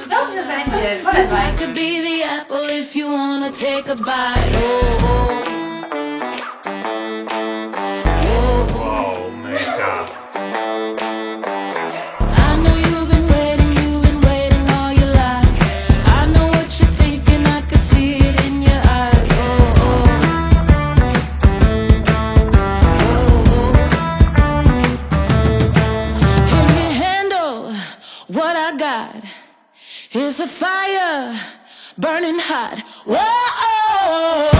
Dobrze będzie, I could be the apple if you wanna take a bite. Oh, oh. It's a fire burning hot. Whoa.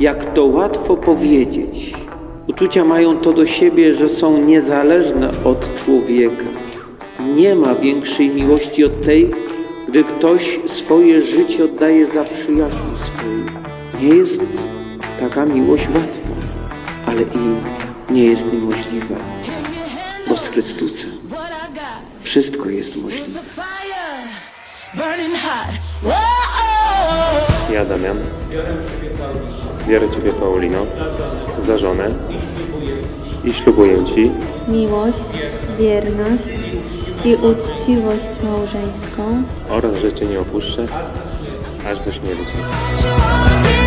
jak to łatwo powiedzieć. Uczucia mają to do siebie, że są niezależne od człowieka. Nie ma większej miłości od tej, gdy ktoś swoje życie oddaje za przyjaciół swój. Nie jest taka miłość łatwa, ale i nie jest niemożliwa, bo z Chrystusem wszystko jest możliwe. Ja Damian. Biorę Ciebie, Paulino, za żonę i ślubuję Ci miłość, wierność i uczciwość małżeńską oraz, że Cię nie opuszczę aż do śmierci.